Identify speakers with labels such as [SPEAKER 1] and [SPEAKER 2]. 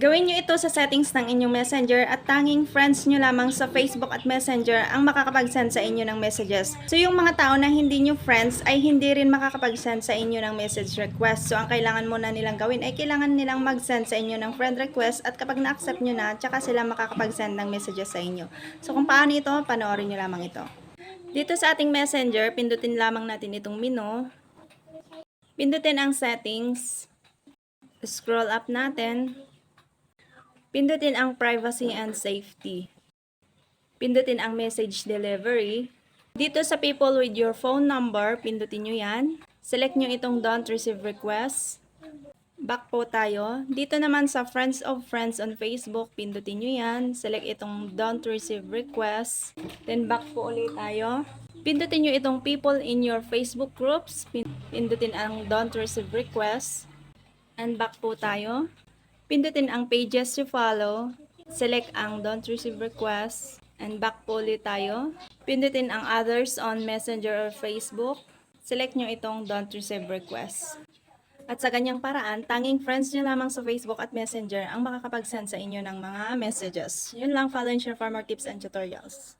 [SPEAKER 1] Gawin nyo ito sa settings ng inyong messenger at tanging friends nyo lamang sa Facebook at Messenger ang makakapag-send sa inyo ng messages. So yung mga tao na hindi nyo friends ay hindi rin makakapag-send sa inyo ng message request. So ang kailangan muna nilang gawin ay kailangan nilang mag-send sa inyo ng friend request at kapag na-accept nyo na, tsaka sila makakapag-send ng messages sa inyo. So kung paano ito, panoorin nyo lamang ito. Dito sa ating messenger, pindutin lamang natin itong menu. Pindutin ang settings. Scroll up natin. Pindutin ang privacy and safety. Pindutin ang message delivery. Dito sa people with your phone number, pindutin nyo yan. Select nyo itong don't receive request. Back po tayo. Dito naman sa friends of friends on Facebook, pindutin nyo yan. Select itong don't receive request. Then back po ulit tayo. Pindutin nyo itong people in your Facebook groups. Pin- Pindutin ang don't receive request. And back po tayo. Pindutin ang pages you follow. Select ang don't receive request. And back po ulit tayo. Pindutin ang others on Messenger or Facebook. Select nyo itong don't receive request. At sa ganyang paraan, tanging friends nyo lamang sa Facebook at Messenger ang makakapag-send sa inyo ng mga messages. Yun lang, follow and share for more tips and tutorials.